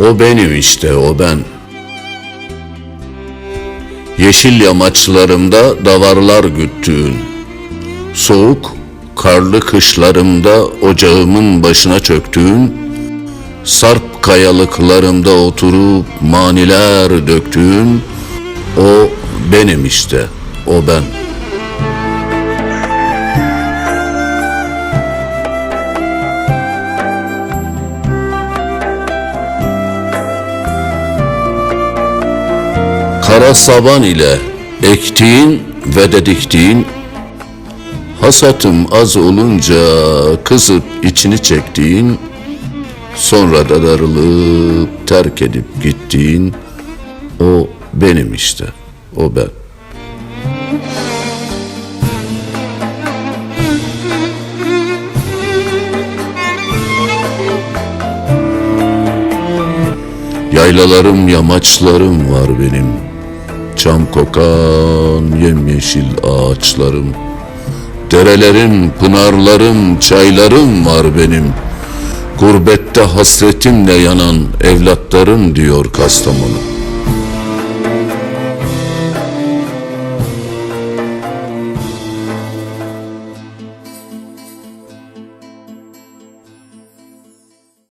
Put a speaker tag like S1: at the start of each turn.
S1: O benim işte o ben. Yeşil yamaçlarımda davarlar güttüğün, soğuk, karlı kışlarımda ocağımın başına çöktüğün, sarp kayalıklarımda oturup maniler döktüğün, o benim işte, o ben. Kara saban ile ektiğin ve de diktiğin Hasatım az olunca kızıp içini çektiğin Sonra da darılıp terk edip gittiğin O benim işte, o ben. Yaylalarım, yamaçlarım var benim. Çam kokan yemyeşil ağaçlarım. Derelerim, pınarlarım, çaylarım var benim. Gurbette hasretimle yanan evlatlarım diyor Kastamonu.